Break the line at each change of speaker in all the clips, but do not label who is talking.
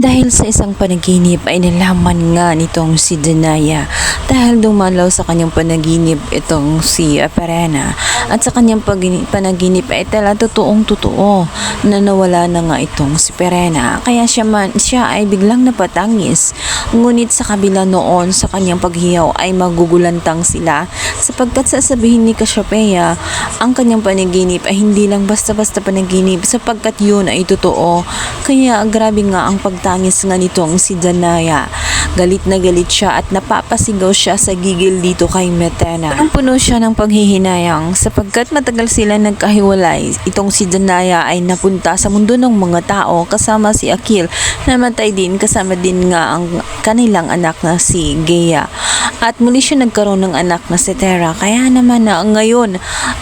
Dahil sa isang panaginip ay nalaman nga nitong si Danaya dahil dumalaw sa kanyang panaginip itong si Perena. At sa kanyang panaginip ay tala totoong totoo na nawala na nga itong si Perena. Kaya siya, man, siya ay biglang napatangis. Ngunit sa kabila noon sa kanyang paghiyaw ay magugulantang sila sapagkat sasabihin ni Cassiopeia ang kanyang panaginip ay hindi lang basta-basta panaginip sapagkat yun ay totoo. Kaya grabe nga ang pagtangis nga nitong si Danaya. Galit na galit siya at napapasigaw siya sa gigil dito kay Metena. Ang puno siya ng paghihinayang sapagkat matagal sila nagkahiwalay. Itong si Danaya ay napunta sa mundo ng mga tao kasama si Akil. Namatay din kasama din nga ang kanilang anak na si Gea. At muli siya nagkaroon ng anak na si Tera. Kaya naman na ngayon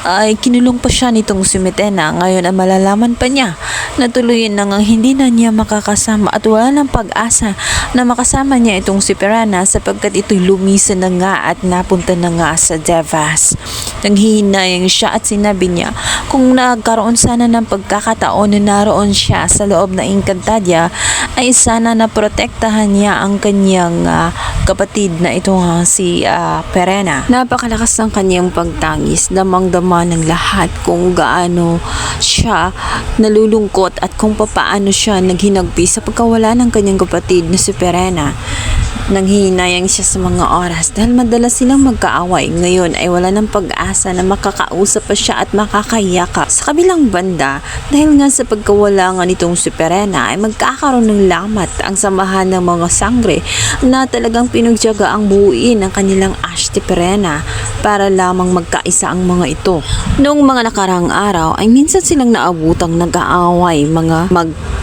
ay kinulong pa siya nitong si Metena. Ngayon ay malalaman pa niya na tuluyan na ngang hindi na niya makakasama at wala ng pag-asa na makasama niya itong si Perana sapagkat ito'y lumisan na nga at napunta na nga sa Devas. Nanghihinayang siya at sinabi niya kung nagkaroon sana ng pagkakataon na naroon siya sa loob ng Encantadia ay sana na protektahan niya ang kanyang ah, kapatid na ito nga si ah, Perena. Napakalakas ng kanyang pagtangis, damang-dama ng lahat kung gaano siya nalulungkot at kung papaano siya naghinagpi sa pagkawala ng kanyang kapatid na si Perena. Nanghihinayang siya sa mga oras dahil madalas silang magkaaway. Ngayon ay wala ng pag-asa na makakausap pa siya at makakayakap. Sa kabilang banda, dahil nga sa pagkawala nga nitong si Perena ay magkakaroon ng lamat ang samahan ng mga sangre na talagang pinagtyaga ang buuin ng kanilang Ashti Perena para lamang magkaisa ang mga ito. Noong mga nakarang araw ay minsan silang naabutang nag-aaway mga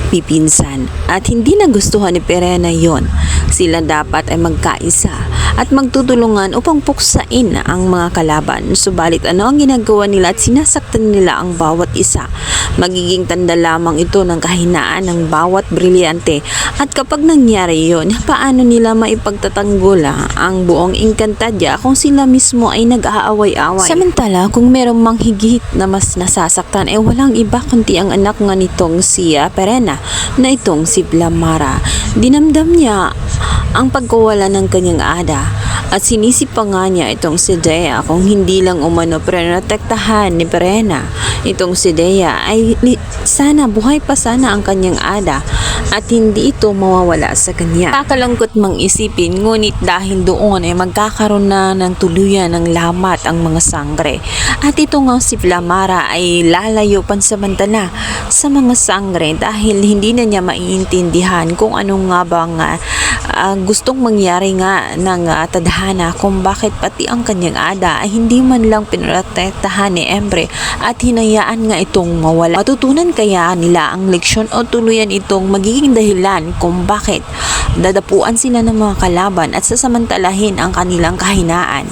magpipinsan at hindi nagustuhan ni Perena yon. Sila dapat ay magkaisa at magtutulungan upang puksain ang mga kalaban. Subalit ano ang ginagawa nila at sinasaktan nila ang bawat isa. Magiging tanda lamang ito ng kahinaan ng bawat brilyante. At kapag nangyari yon, paano nila maipagtatanggol ah, ang buong Encantadia kung sila mismo ay nag-aaway-away? Samantala, kung merong manghigit na mas nasasaktan, eh walang iba kundi ang anak nga nitong si ah, Perena na itong si Blamara. Dinamdam niya ang pagkawala ng kanyang ada at sinisip pa nga niya itong si Dea kung hindi lang umano pero natektahan ni Perena itong si Dea ay sana buhay pa sana ang kanyang ada at hindi ito mawawala sa kanya. Kakalangkot mang isipin ngunit dahil doon ay magkakaroon na ng tuluyan ng lamat ang mga sangre at ito nga si Flamara ay lalayo pansamantala sa mga sangre dahil hindi na niya maiintindihan kung ano nga ah, ah, gustong mangyari nga ng ah, tadhana kung bakit pati ang kanyang ada ay hindi man lang pinrotektahan ni Embre at hinayaan nga itong mawala. Matutunan kaya nila ang leksyon o tuluyan itong magiging dahilan kung bakit dadapuan sila ng mga kalaban at sasamantalahin ang kanilang kahinaan.